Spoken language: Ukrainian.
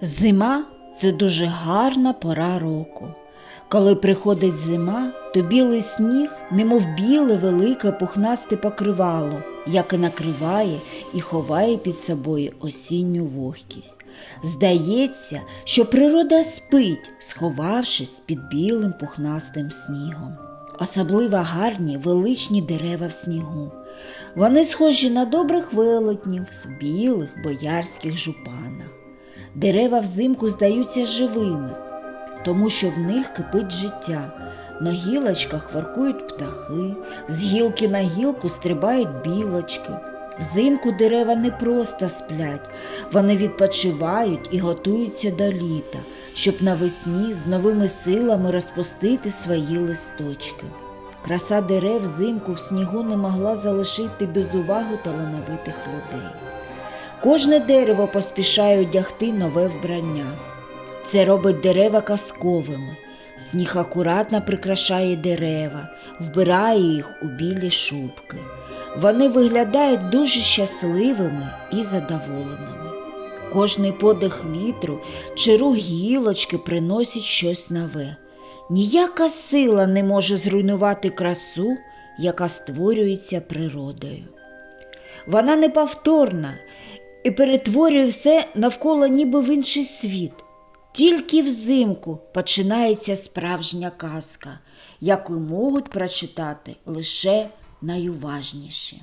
Зима це дуже гарна пора року. Коли приходить зима, то білий сніг, немов біле велике пухнасте покривало, яке накриває і ховає під собою осінню вогкість. Здається, що природа спить, сховавшись під білим пухнастим снігом. Особливо гарні величні дерева в снігу. Вони схожі на добрих велетнів в білих боярських жупанах. Дерева взимку здаються живими, тому що в них кипить життя. На гілочках воркують птахи, з гілки на гілку стрибають білочки. Взимку дерева не просто сплять, вони відпочивають і готуються до літа, щоб навесні з новими силами розпустити свої листочки. Краса дерев взимку в снігу не могла залишити без уваги талановитих людей. Кожне дерево поспішає одягти нове вбрання. Це робить дерева казковими. Сніг акуратно прикрашає дерева, вбирає їх у білі шубки. Вони виглядають дуже щасливими і задоволеними. Кожний подих вітру чи рух гілочки приносить щось нове. Ніяка сила не може зруйнувати красу, яка створюється природою. Вона неповторна і перетворює все навколо ніби в інший світ. Тільки взимку починається справжня казка, яку можуть прочитати лише найуважніші.